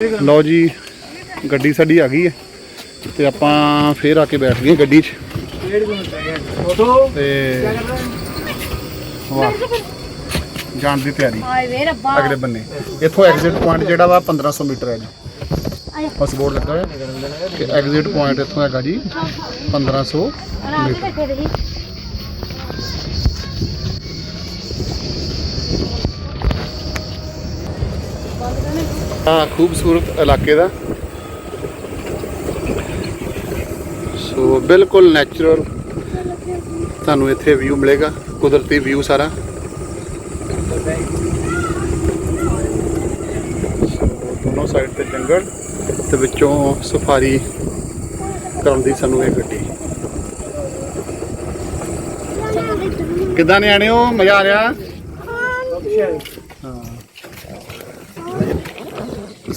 ਲਓ ਜੀ ਗੱਡੀ ਸਾਡੀ ਆ ਗਈ ਹੈ ਤੇ ਆਪਾਂ ਫੇਰ ਆ ਕੇ ਬੈਠ ਗਏ ਗੱਡੀ 'ਚ। ਤੇ ਵਾਹ ਜਾਣ ਦੀ ਤਿਆਰੀ। ਹਾਏ ਵੇ ਰੱਬਾ। ਅਗਲੇ ਬੰਨੇ। ਇੱਥੋਂ ਐਗਜ਼ਿਟ ਪੁਆਇੰਟ ਜਿਹੜਾ ਵਾ 1500 ਮੀਟਰ ਹੈ ਜੀ। ਬਸ ਬੋਰਡ ਲੱਗਾ ਹੋਇਆ। ਕਿ ਐਗਜ਼ਿਟ ਪੁਆਇੰਟ ਇੱਥੋਂ ਹੈਗਾ ਜੀ 1500 ਰਾਤ ਹੀ ਬੈਠੇ ਰਹੀ। ਆ ਖੂਬਸੂਰਤ ਇਲਾਕੇ ਦਾ। ਸੋ ਬਿਲਕੁਲ ਨੈਚੁਰਲ ਤੁਹਾਨੂੰ ਇੱਥੇ ਵਿਊ ਮਿਲੇਗਾ, ਕੁਦਰਤੀ ਵਿਊ ਸਾਰਾ। ਸੋ ਦੋਨੋਂ ਸਾਈਡ ਤੇ ਜੰਗਲ ਤੇ ਵਿੱਚੋਂ ਸਫਾਰੀ ਕਰਨ ਦੀ ਸਾਨੂੰ ਇਹ ਗੱਡੀ। ਕਿੱਦਾਂ ਨਿਆਣਿਓ, ਮਜ਼ਾ ਆ ਰਿਹਾ ਹਾਂ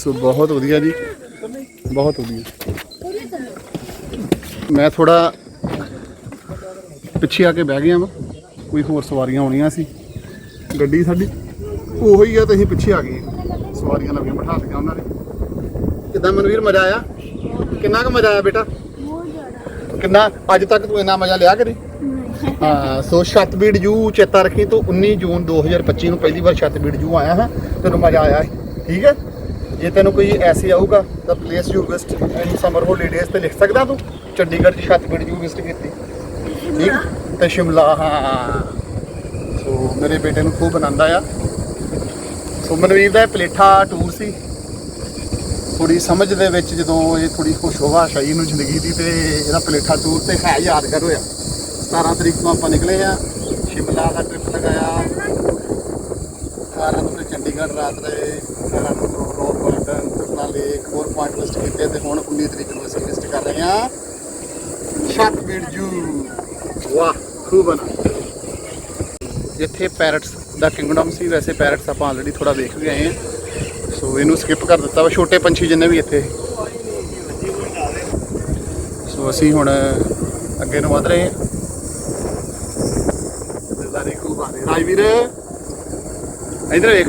ਸੋ ਬਹੁਤ ਵਧੀਆ ਜੀ। ਬਹੁਤ ਵਧੀਆ। ਮੈਂ ਥੋੜਾ ਪਿੱਛੇ ਆ ਕੇ ਬਹਿ ਗਿਆ ਵਾਂ। ਕੋਈ ਹੋਰ ਸਵਾਰੀਆਂ ਆਉਣੀਆਂ ਸੀ। ਗੱਡੀ ਸਾਡੀ ਉਹੋ ਹੀ ਆ ਤੇ ਅਸੀਂ ਪਿੱਛੇ ਆ ਗਏ। ਸਵਾਰੀਆਂ ਨਵੀਆਂ ਬਿਠਾ ਲਈਆਂ ਉਹਨਾਂ ਨੇ। ਕਿੱਦਾਂ ਮਨਵੀਰ, ਮਜ਼ਾ ਆਇਆ? ਕਿੰਨਾ ਕੁ ਮਜ਼ਾ ਆਇਆ ਬੇਟਾ? ਕਿੰਨਾ? ਅੱਜ ਤੱਕ ਤੂੰ ਇੰਨਾ ਮਜ਼ਾ ਲਿਆ ਕਰੇ ਹਾਂ, ਸੋ ਛਤਬੀੜ ਜੂ, ਚੇਤਾ ਰੱਖੀ ਤੂੰ। 19 ਜੂਨ 2025 ਨੂੰ ਪਹਿਲੀ ਵਾਰ ਛਤਬੀੜ ਜੂ ਆਇਆ ਹਾਂ। ਤੈਨੂੰ ਮਜ਼ਾ ਆਇਆ ਹੈ। ਠੀਕ ਹੈ? ਜੇ ਤੈਨੂੰ ਕੋਈ ਐਸੀ ਆਊਗਾ ਤਾਂ place you visit in summer holidays ਤੇ ਲਿਖ ਸਕਦਾ ਤੂੰ? ਚੰਡੀਗੜ੍ਹ ਦੀ ਛਤਬੀੜ ਜੂ ਵਿਜ਼ਟ ਕੀਤੀ। ਠੀਕ? ਤੇ ਸ਼ਿਮਲਾ ਹਾਂ। ਸੋ ਮੇਰੇ ਬੇਟੇ ਨੂੰ ਖੂਬ ਆਨੰਦ ਆਇਆ। ਸੋ ਮਨਵੀਰ ਦਾ ਇਹ ਪਲੇਠਾ ਟੂਰ ਸੀ। ਥੋੜੀ ਸਮਝ ਦੇ ਵਿੱਚ ਜਦੋਂ ਇਹ ਥੋੜੀ ਖੁਸ਼ਹਵਾਸ਼ ਆਈ ਇਹਨੂੰ ਜ਼ਿੰਦਗੀ ਦੀ ਤੇ ਇਹਦਾ ਪਲੇਠਾ ਟੂਰ ਤੇ ਹੈ ਯਾਦਗਾਰ ਹੋਇਆ। 17 ਤਰੀਕ ਨੂੰ ਆਪਾਂ ਨਿਕਲੇ ਆ। ਸ਼ਿਮਲਾ ਦਾ ਟ੍ਰਿਪ ਲਗਾਇਆ। ਕਾਰਾਂ ਨੂੰ ਤੇ ਚੰਡੀਗੜ੍ਹ ਰਾਤ ਰਹੇ ਕਾਰਾਂ ਤੁਰਨਾ ਲੇਕ ਹੋਰ ਪੁਆਇੰਟ ਲਿਸਟ ਕੀਤੇ ਤੇ ਹੁਣ 19 ਤਰੀਕ ਨੂੰ ਅਸੀਂ ਲਿਸਟ ਕਰ ਰਹੇ ਹਾਂ। ਛਤਬੀੜ ਜੂ। ਵਾਹ, ਖੂਬ ਬਣਾ ਜਿੱਥੇ ਪੈਰਟਸ ਦਾ ਕਿੰਗਡਮ ਸੀ, ਵੈਸੇ ਪੈਰਟਸ ਆਪਾਂ ਆਲਰੇਡੀ ਥੋੜਾ ਵੇਖ ਵੀ ਹਾਂ। ਸੋ ਇਹਨੂੰ ਸਕਿਪ ਕਰ ਦਿੱਤਾ ਵਾ, ਛੋਟੇ ਪੰਛੀ ਜਿੰਨੇ ਵੀ ਇੱਥੇ। ਸੋ ਅਸੀਂ ਹੁਣ ਅੱਗੇ ਨੂੰ ਵਧ ਰਹੇ ਹਾਂ। ਨਜ਼ਾਰੇ ਖੂਬ ਆ ਰਹੇ ਰਾਜਵੀਰ, ਇਧਰ ਵੇਖ।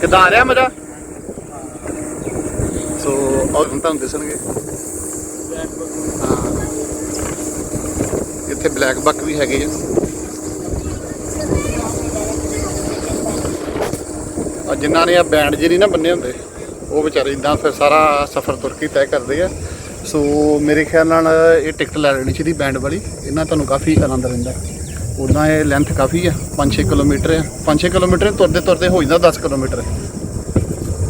ਕਿੱਦਾਂ ਆ ਰਿਹਾ ਮਜ਼ਾ? ਔਰ ਹੁਣ ਤੁਹਾਨੂੰ ਦਿਸਣਗੇ। ਹਾਂ। ਇੱਥੇ ਬਲੈਕ ਬੱਕ ਵੀ ਹੈਗੇ ਆ। ਆ ਜਿਨ੍ਹਾਂ ਨੇ ਆ ਬੈਂਡ ਜੇ ਨਹੀਂ ਨਾ ਬੰਨੇ ਹੁੰਦੇ, ਉਹ ਵਿਚਾਰੇ ਇਦਾਂ ਫਿਰ ਸਾਰਾ ਸਫ਼ਰ ਤੁਰ ਕੇ ਤੈਅ ਕਰਦੇ ਆ। ਸੋ ਮੇਰੇ ਖਿਆਲ ਨਾਲ ਇਹ ਟਿਕਟ ਲੈ ਲੈਣੀ ਚਾਹੀਦੀ ਬੈਂਡ ਵਾਲੀ। ਇਹਨਾਂ ਤੁਹਾਨੂੰ ਕਾਫੀ ਆਨੰਦ ਰਹਿੰਦਾ। ਉਦਾਂ ਇਹ ਲੈਂਥ ਕਾਫੀ ਆ 5-6 ਕਿਲੋਮੀਟਰ ਆ। 5-6 ਕਿਲੋਮੀਟਰ ਤੁਰਦੇ ਤੁਰਦੇ ਹੋ ਜਾਂਦਾ 10 ਕਿਲੋਮੀਟਰ।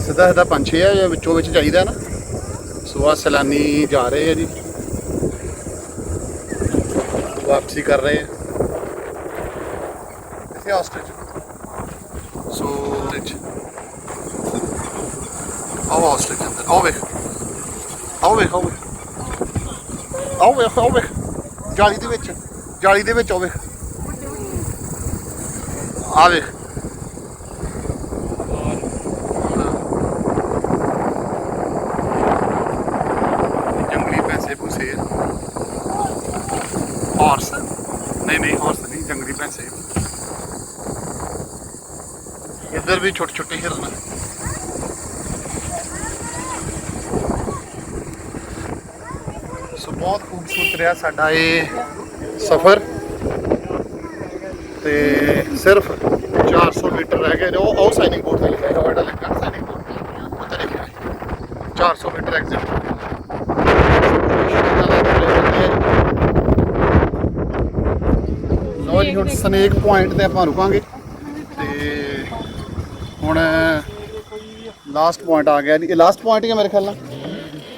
ਸਿੱਧਾ ਸਿੱਧਾ 5-6 ਆ ਜਾਂ ਵਿੱਚੋਂ ਵਿੱਚ ਚਾਹੀਦਾ ਨਾ। ਸੋ ਆ ਸੈਲਾਨੀ ਜਾ ਰਹੇ ਆ ਜੀ। ਵਾਪਸੀ ਕਰ ਰਹੇ ਆ। ਇੱਥੇ ਆਸਟ੍ਰੇਲੀਆ ਸੋ ਰਿਚ ਆਓ ਆਸਟ੍ਰੇਲੀਆ ਅੰਦਰ। ਆਓ ਵੇਖ। ਆਓ ਵੇਖ, ਆਓ ਆਓ ਵੇਖ ਆਓ ਵੇਖ। ਜਾਲੀ ਦੇ ਵਿੱਚ। ਜਾਲੀ ਦੇ ਵਿੱਚ ਆਓ ਵੇਖ। ਆ ਵੇਖ ਜੰਗਲੀ ਪੈਸੇ ਪੂਸੇ ਆ ਹਾਰਸ ਨਹੀਂ ਨਹੀਂ ਹਾਰਸ ਨਹੀਂ ਜੰਗਲੀ ਪੈਸੇ ਇੱਧਰ ਵੀ ਛੋਟੇ ਛੋਟੇ ਹਿਰਨ ਸੋ ਬਹੁਤ ਖੂਬਸੂਰਤ ਰਿਹਾ ਸਾਡਾ ਇਹ ਸਫ਼ਰ। ਤੇ ਸਿਰਫ 400 ਮੀਟਰ ਰਹਿ ਗਏ ਜੋ ਉਹ ਸਾਈਨਿੰਗ ਬੋਰਡ ਤੇ ਲਿਖਿਆ ਹੋਇਆ ਲੱਗਾ ਸਾਈਨਿੰਗ ਬੋਰਡ ਉੱਤੇ ਲਿਖਿਆ 400 ਮੀਟਰ ਐਗਜ਼ਿਟ ਲੋ ਜੀ, ਹੁਣ ਸਨੇਕ ਪੁਆਇੰਟ ਤੇ ਆਪਾਂ ਰੁਕਾਂਗੇ। ਹੁਣ ਲਾਸਟ ਪੁਆਇੰਟ ਆ ਗਿਆ ਇਹ ਲਾਸਟ ਪੁਆਇੰਟ ਹੀ ਹੈ ਮੇਰੇ ਖਿਆਲ ਨਾਲ?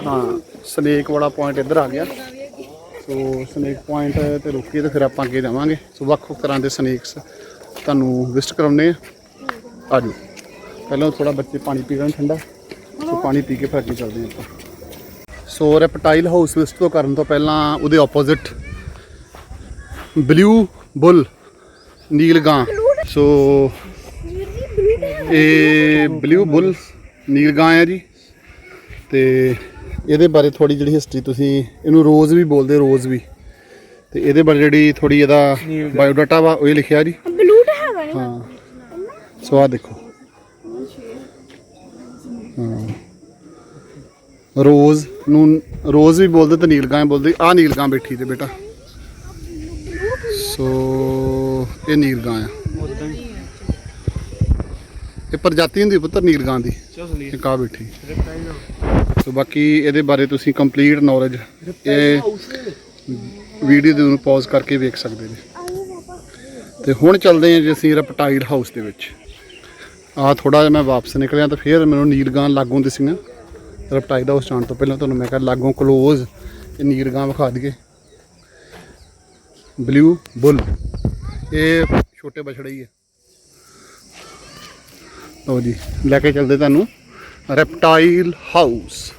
ਹਾਂ ਸਨੇਕ ਵਾਲਾ ਪੁਆਇੰਟ ਇੱਧਰ ਆ ਗਿਆ। ਸੋ ਸਨੇਕ ਪੁਆਇੰਟ ਤੇ ਰੁਕੇ ਤੇ ਫਿਰ ਆਪਾਂ ਅੱਗੇ ਜਾਵਾਂਗੇ। ਸੋ ਵੱਖ ਵੱਖ ਤਰ੍ਹਾਂ ਦੇ ਸਨੇਕਸ ਤੁਹਾਨੂੰ ਵਿਜ਼ਿਟ ਕਰਾਉਣੇ ਆ ਆਜੋ। ਪਹਿਲਾਂ ਥੋੜਾ ਬੱਚੇ ਪਾਣੀ ਪੀ ਲੈਣ ਠੰਡਾ। ਸੋ ਪਾਣੀ ਪੀ ਕੇ ਫਿਰ ਅੱਗੇ ਚੱਲਦੇ ਹਾਂ ਆਪਾਂ। ਸੋ ਰੈਪਟਾਈਲ ਹਾਊਸ ਵਿਜ਼ਿਟ ਤੋਂ ਕਰਨ ਤੋਂ ਪਹਿਲਾਂ ਉਹਦੇ ਆਪੋਜ਼ਿਟ ਬਲੂ ਬੁੱਲ ਨੀਲਗਾਂ ਸੋ ਇਹ ਬਲੂ ਬੁੱਲ ਨੀਲਗਾਂ ਹੈ ਜੀ। ਤੇ ਇਹਦੇ ਬਾਰੇ ਥੋੜੀ ਜਿਹੜੀ ਹਿਸਟਰੀ ਤੁਸੀਂ ਇਹਨੂੰ ਰੋਜ਼ ਵੀ ਬੋਲਦੇ ਰੋਜ਼ ਵੀ। ਤੇ ਇਹਦੇ ਬਾਰੇ ਜਿਹੜੀ ਥੋੜੀ ਇਹਦਾ ਬਾਇਓਡਾਟਾ ਵਾ ਉਹ ਲਿਖਿਆ ਜੀ। ਬਲੂਟ ਹੈਗਾ ਨੇ ਹਾਂ। ਸੋ ਆ ਦੇਖੋ। ਹਾਂ। ਰੋਜ਼ ਨੂੰ ਰੋਜ਼ ਵੀ ਬੋਲਦੇ ਤੇ ਨੀਲਗਾਂ ਵੀ ਬੋਲਦੇ। ਆ ਨੀਲਗਾਂ ਬੈਠੀ ਤੇ ਬੇਟਾ। ਸੋ ਇਹ ਨੀਲਗਾਂ ਆ। ਇਹ ਪ੍ਰਜਾਤੀ ਹੁੰਦੀ ਪੁੱਤਰ ਨੀਲਗਾਂ ਦੀ। ਇਹ ਕਾ ਬੈਠੀ? ਸੋ ਬਾਕੀ ਇਹਦੇ ਬਾਰੇ ਤੁਸੀਂ ਕੰਪਲੀਟ ਨੌਲੇਜ ਇਹ ਵੀਡੀਓ ਦੇ ਨੂੰ। ਪੌਜ਼ ਕਰਕੇ ਵੇਖ ਸਕਦੇ ਨੇ। ਤੇ ਹੁਣ ਚੱਲਦੇ ਹਾਂ ਜੀ ਅਸੀਂ ਰੈਪਟਾਈਲ ਹਾਊਸ ਦੇ ਵਿੱਚ। ਆ ਥੋੜਾ ਜਿਹਾ ਮੈਂ ਵਾਪਸ ਨਿਕਲਿਆ ਤਾਂ ਫਿਰ ਮੈਨੂੰ ਨੀਲਗਾਂ ਲਾਗੋਂ ਦਿਸੀਆਂ ਰੈਪਟਾਈਲ ਹਾਊਸ ਜਾਣ ਤੋਂ ਪਹਿਲਾਂ ਤੁਹਾਨੂੰ ਮੈਂ ਕਿਹਾ ਲਾਗੋਂ ਕਲੋਜ਼ ਇਹ ਨੀਲਗਾਂ ਵਿਖਾ ਦਈਏ। ਬਲੂ ਬੁੱਲ ਇਹ ਛੋਟੇ ਬਛੜੇ ਹੀ ਹੈ ਲਓ ਜੀ, ਲੈ ਕੇ ਚੱਲਦੇ ਤੁਹਾਨੂੰ ਰੈਪਟਾਈਲ ਹਾਊਸ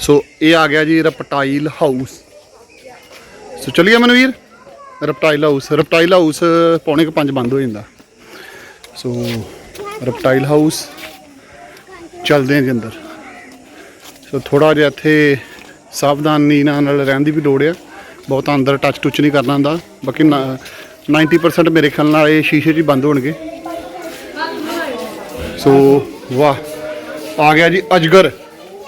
ਸੋ ਇਹ ਆ ਗਿਆ ਜੀ reptile house so ਚਲਿਏ Manveer? Reptile house reptile house ਪੌਣੇ ਕੁ ਪੰਜ ਬੰਦ ਹੋ ਜਾਂਦਾ। ਸੋ ਰੈਪਟਾਈਲ ਹਾਊਸ ਚੱਲਦੇ ਹਾਂ ਜੀ ਅੰਦਰ। ਸੋ ਥੋੜਾ ਜਿਹਾ ਇੱਥੇ ਸਾਵਧਾਨੀ ਨਾਲ ਰਹਿਣ ਦੀ ਵੀ ਲੋੜ ਆ। ਬਹੁਤ ਅੰਦਰ ਟੱਚ ਟੁੱਚ ਨਹੀਂ ਕਰਨਾ ਹੁੰਦਾ। ਬਾਕੀ ਨਾ- 90% ਮੇਰੇ ਖਿਆਲ ਨਾਲ ਇਹ ਸ਼ੀਸ਼ੇ 'ਚ ਹੀ ਬੰਦ ਹੋਣਗੇ। ਸੋ ਵਾਹ ਆ ਗਿਆ ਜੀ ਅਜਗਰ।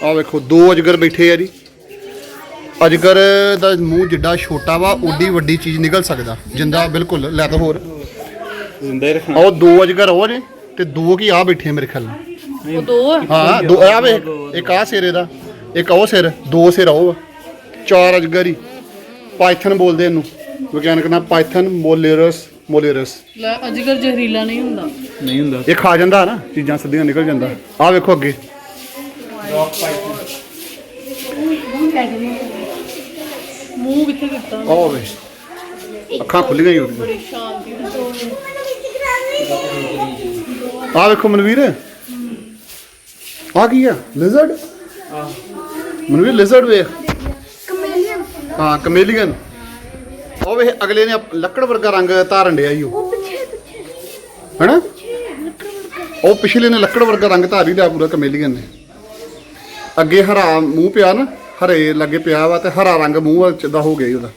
ਆ ਵੇਖੋ ਦੋ ਅਜਗਰ ਬੈਠੇ ਆ ਜੀ। ਅਜਗਰ ਦਾ ਮੂੰਹ ਜਿੱਡਾ ਛੋਟਾ ਵਾ ਓਡੀ ਵੱਡੀ ਚੀਜ਼ ਨਿਕਲ ਸਕਦਾ। ਜਿੰਦਾ ਬਿਲਕੁਲ ਲੈ ਤਾਂ ਹੋਰ। ਜ਼ਿੰਦਾ ਹੀ ਰੱਖਣਾ। ਉਹ ਦੋ ਅਜਗਰ ਉਹ ਨੇ ਤੇ ਦੋ ਕੀ ਆ ਬੈਠੇ ਆ ਮੇਰੇ ਖਿਆਲ ਨਾਲ। ਉਹ ਦੋ ਆ? ਹਾਂ ਦੋ ਆ ਵੇ ਇੱਕ ਆ ਸਿਰੇ ਦਾ ਇੱਕ ਉਹ ਸਿਰ ਦੋ ਸਿਰ ਉਹ। ਵਾ। ਚਾਰ ਅਜਗਰ ਹੀ। ਪਾਈਥਨ ਬੋਲਦੇ ਇਹਨੂੰ। ਵਿਗਿਆਨਕ ਨਾਮ ਪਾਈਥਨ ਮੋਲੇਰਸ ਮੋਲੇਰਸ ਲੈ ਅਜਗਰ ਜ਼ਹਿਰੀਲਾ ਨਹੀਂ ਹੁੰਦਾ। ਨਹੀਂ ਹੁੰਦਾ। ਇਹ ਖਾ ਜਾਂਦਾ ਨਾ ਚੀਜ਼ਾਂ ਸਿੱਧੀਆਂ ਨਿਕਲ ਜਾਂਦਾ। ਆ ਵੇਖੋ ਅੱਗੇ। ਮੂੰਹ ਕਿੱਥੇ ਵੇ। ਅੱਖਾਂ ਖੁੱਲੀਆਂ ਹੀ ਉਹਦੀਆਂ। ਬੜੀ ਸ਼ਾਂਤੀ ਨਾਲ ਆ ਵੇਖੋ ਮਨਵੀਰ। ਆ ਕੀ ਆ? ਲਿਜ਼ਰਡ ਮਨਵੀਰ ਲਿਜ਼ਰਡ ਵੇਖ। ਹਾਂ ਕਮੇਲੀਅਨ ਉਹ ਵੇ ਅਗਲੇ ਨੇ ਲੱਕੜ ਵਰਗਾ ਰੰਗ ਧਾਰਨ ਡਿਆ ਈ ਉਹ। ਹੈਨਾ? ਉਹ ਪਿਛਲੇ ਨੇ ਲੱਕੜ ਵਰਗਾ ਰੰਗ ਧਾਰ ਹੀ ਲਿਆ ਪੂਰਾ ਕਮੇਲੀਅਨ ਨੇ। ਅੱਗੇ ਹਰਾ ਮੂੰਹ ਪਿਆ ਨਾ ਹਰੇ ਲੱਗੇ ਪਿਆ ਵਾ ਤੇ ਹਰਾ ਰੰਗ ਮੂੰਹ ਚ ਦਾ ਹੋ ਗਿਆ ਈ ਉਹਦਾ।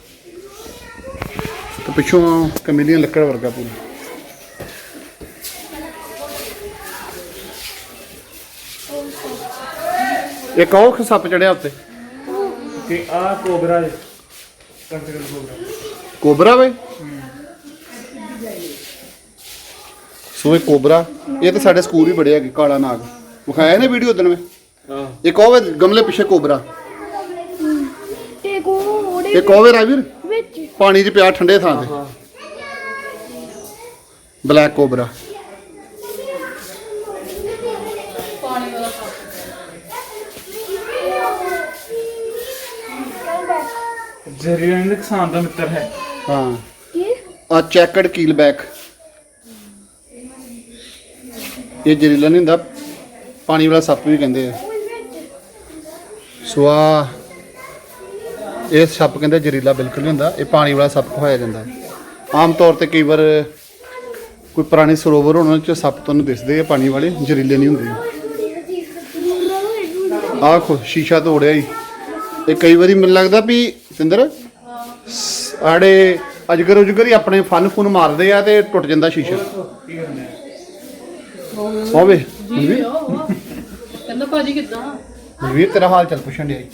ਤੇ ਪਿੱਛੋਂ ਕਮੇਲੀਅਨ ਲੱਕੜ ਵਰਗਾ ਪੂਰਾ। ਇੱਕ ਉਹ ਸੱਪ ਚੜਿਆ ਉੱਤੇ। ਕਿ ਆ ਕੋਬਰਾ ਹੈ ਕੰਟਰਲ ਕੋਬਰਾ ਕੋਬਰਾ ਵੇ ਸੋ ਇਹ ਕੋਬਰਾ ਇਹ ਤਾਂ ਸਾਡੇ ਸਕੂਲ ਵੀ ਬੜੇ ਹੈਗੇ ਕਾਲਾ ਨਾਗ। ਵਿਖਾਇਆ ਨੇ ਵੀਡੀਓ ਉਦੋਂ ਮੈਂ? ਹਾਂ। ਇੱਕ ਉਹ ਵੇ ਗਮਲੇ ਪਿੱਛੇ ਕੋਬਰਾ। ਤੇ ਕੋ ਉਹਦੇ ਇੱਕ ਉਹ ਵੇ ਰਾਵੀਰ ਵਿੱਚ। ਪਾਣੀ 'ਚ ਪਿਆ ਠੰਡੇ ਥਾਂ ਤੇ। ਹਾਂ ਬਲੈਕ ਕੋਬਰਾ। ਪਾਣੀ ਵਾਲਾ ਸੱਪ ਜ਼ਹਿਰੀਲਾ ਨਹੀਂ ਨੁਕਸਾਨ ਦਾ ਮਿੱਤਰ ਹੈ। ਹਾਂ। ਕੀ? ਆ ਚੈਕਡ ਕੀਲ ਬੈਕ ਇਹ ਜ਼ਹਿਰੀਲਾ ਨਹੀਂ ਹੁੰਦਾ ਪਾਣੀ ਵਾਲਾ ਸੱਪ ਵੀ ਕਹਿੰਦੇ ਆ। ਸੋ ਆ ਇਹ ਸੱਪ ਕਹਿੰਦੇ ਜ਼ਹਿਰੀਲਾ ਬਿਲਕੁਲ ਨਹੀਂ ਹੁੰਦਾ ਇਹ ਪਾਣੀ ਵਾਲਾ ਸੱਪ ਖਵਾਇਆ ਜਾਂਦਾ। ਆਮ ਤੌਰ ਤੇ ਕਈ ਵਾਰ ਕੋਈ ਪੁਰਾਣੇ ਸਰੋਵਰ ਉਹਨਾਂ ਚ ਸੱਪ ਤੁਹਾਨੂੰ ਦਿਸਦੇ ਆ ਪਾਣੀ ਵਾਲੇ ਜ਼ਹਿਰੀਲੇ ਨਹੀਂ ਹੁੰਦੇ। ਆਹ ਖੋ ਸ਼ੀਸ਼ਾ ਤੋੜਿਆ ਹੀ ਇਹ ਕਈ ਵਾਰੀ ਮੈਨੂੰ ਲੱਗਦਾ ਵੀ ਸਿੰਦਰ ਆੜੇ ਅਜਗਰ ਉਜਗਰ ਹੀ ਆਪਣੇ ਫਨ ਫੁਨ ਮਾਰਦੇ ਆ ਤੇ ਟੁੱਟ ਜਾਂਦਾ ਸ਼ੀਸ਼ਾ। ਹੋਵੇ ਜੀ ਆ ਉਹ ਆ। ਕਹਿੰਦਾ ਭਾਜੀ ਕਿੱਦਾਂ? ਵੀਰ ਤੇਰਾ ਹਾਲ ਚੱਲ ਪੁੱਛਣ ਡਿਆ ਈ।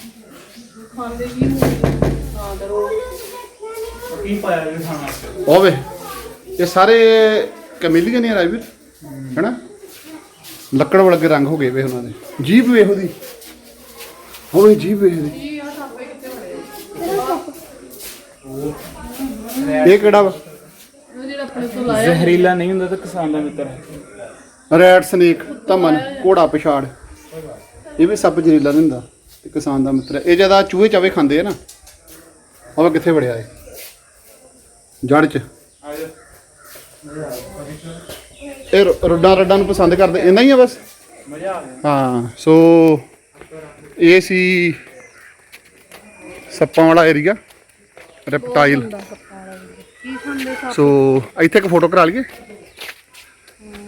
ਖਾਂਦੇ ਕੀ ਨੂੰ ਹਾਂ ਕਰੋ। ਕੀ ਪਾਇਆ ਇਹ ਖਾਣਾ? ਵਾਸਤੇ ਹੋਵੇ ਇਹ ਸਾਰੇ ਕਮੇਲੀਅਨ ਆ ਰਾਜਵੀਰ ਹੈਨਾ? ਲੱਕੜ ਵਰਗੇ ਰੰਗ ਹੋ ਗਏ ਵੇ ਉਹਨਾਂ ਦੇ। ਜੀਭ ਵੇਖ ਉਹਦੀ। ਹੋਵੇ ਜੀਭ ਵੇਖ ਕਿੱਥੇ ਬੜੇ ਇਹ ਕਿਹੜਾ ਵਾ? ਉਹ ਜਿਹੜਾ ਆਪਣੇ ਤੋਂ ਲਾਇਆ ਜ਼ਹਿਰੀਲਾ ਨਹੀਂ ਹੁੰਦਾ ਤਾਂ ਕਿਸਾਨ ਦਾ ਮਿੱਤਰ ਹੈ। ਰੈਡ ਸਨੇਕ ਧਮਨ ਘੋੜਾ ਪਿਛਾੜ। ਇਹ ਵੀ ਸੱਪ ਜ਼ਹਿਰੀਲਾ ਨਹੀਂ ਹੁੰਦਾ ਇਹ ਕਿਸਾਨ ਦਾ ਮਿੱਤਰ ਹੈ। ਇਹ ਜ਼ਿਆਦਾ ਚੂਹੇ ਚਾਵੇ ਖਾਂਦੇ ਆ ਨਾ ਉਹ ਕਿੱਥੇ ਵੜਿਆ ਇਹ? ਜੜ ਚ। ਆ ਜਾ ਇਹ ਰੋ- ਰੋਡਾਂ ਰੱਡਾਂ ਨੂੰ ਪਸੰਦ ਕਰਦੇ ਇੰਨਾ ਹੀ ਆ ਬਸ? ਮਜ਼ਾ ਆ ਗਿਆ। ਹਾਂ ਸੋ ਇਹ ਸੀ ਸੱਪਾਂ ਵਾਲਾ ਏਰੀਆ ਰੈਪਟਾਈਲ ਕੀ ਸੋ ਇੱਥੇ ਇੱਕ ਫੋਟੋ ਕਰਾ ਲਈਏ।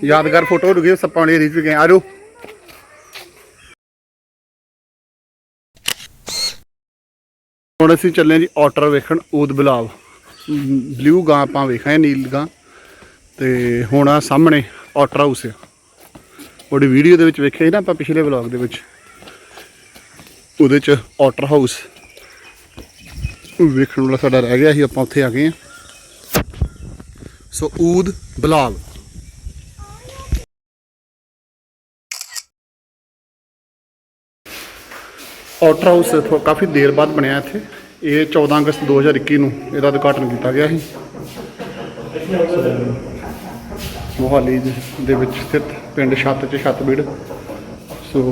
ਯਾਦਗਾਰ ਫੋਟੋ ਰੁਕੇ ਸੱਪਾਂ ਵਾਲੇ ਏਰੀਆ 'ਚ ਗਏ। ਆ ਜਾਓ। ਹੁਣ ਅਸੀਂ ਚੱਲੇ ਜੀ ਆਟਰ ਵੇਖਣ ਊਦ ਬਿਲਾਵ। ਬਲੂ ਗਾਂ ਆਪਾਂ ਵੇਖਾਂਗੇ ਨੀਲ ਗਾਂ। ਤੇ ਹੁਣ ਆ ਸਾਹਮਣੇ ਆਟਰ ਹਾਊਸ ਆ। ਉਹਦੀ ਵੀਡੀਓ ਦੇ ਵਿੱਚ ਵੇਖਿਆ ਸੀ ਨਾ ਆਪਾਂ ਪਿਛਲੇ ਵਲੌਗ ਦੇ ਵਿੱਚ? ਉਹਦੇ ਚ ਆਟਰ ਹਾਊਸ ਵੇਖਣ ਵਾਲਾ ਸਾਡਾ ਰਹਿ ਗਿਆ ਸੀ, ਆਪਾਂ ਉੱਥੇ ਆ ਗਏ ਆ ਸੋ ਊਦ ਬਲਾਲ। ਆਟਰ ਹਾਊਸ ਕਾਫੀ ਦੇਰ ਬਾਅਦ ਬਣਿਆ ਇੱਥੇ। ਇਹ 14 ਅਗਸਤ 2021 ਨੂੰ ਇਹਦਾ ਉਦਘਾਟਨ ਕੀਤਾ ਗਿਆ ਸੀ। ਮੋਹਾਲੀ ਦੇ- ਦੇ ਵਿੱਚ ਸਥਿਤ ਪਿੰਡ ਛੱਤ 'ਚ ਛੱਤਬੀੜ ਸੋ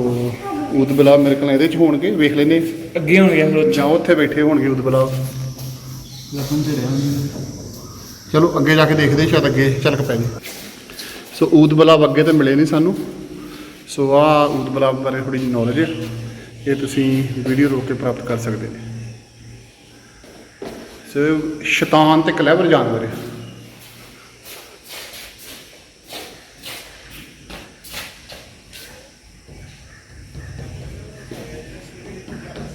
ਊਦ ਬਲਾਲ ਮੇਰੇ ਕੋਲ ਇਹਦੇ 'ਚ ਹੋਣਗੇ ਵੇਖ ਲੈਨੇ ਅੱਗੇ ਹੋਣਗੇ ਫਿਰ ਜਾਂ ਉੱਥੇ ਬੈਠੇ ਹੋਣਗੇ ਊਦ ਬਲਾਲ ਚਲੋ ਅੱਗੇ ਜਾ ਕੇ ਦੇਖਦੇ ਸ਼ਾਇਦ ਅੱਗੇ ਝਲਕ ਪੈ ਜੇ। ਸੋ ਊਦ ਬਲਾਬ ਅੱਗੇ ਤੇ ਮਿਲੇ ਨਹੀਂ ਸਾਨੂੰ। ਸੋ ਆ ਊਦ ਬਲਾਬ ਬਾਰੇ ਥੋੜੀ ਜਿਹੀ ਨੌਲੇਜ ਹੈ ਇਹ ਤੁਸੀਂ ਵੀਡੀਓ ਰੋਕ ਕੇ ਪ੍ਰਾਪਤ ਕਰ ਸਕਦੇ ਨੇ। ਸੋ ਸ਼ੈਤਾਨ ਤੇ ਕਲੇਵਰ ਜਾਨਵਰ ਹੈ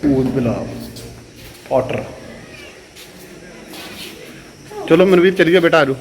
ਊਦ ਬਲਾਬ ਆਟਰ ਚਲੋ ਮਨਵੀਰ ਚਲੀਏ ਬੇਟਾ ਆਜੋ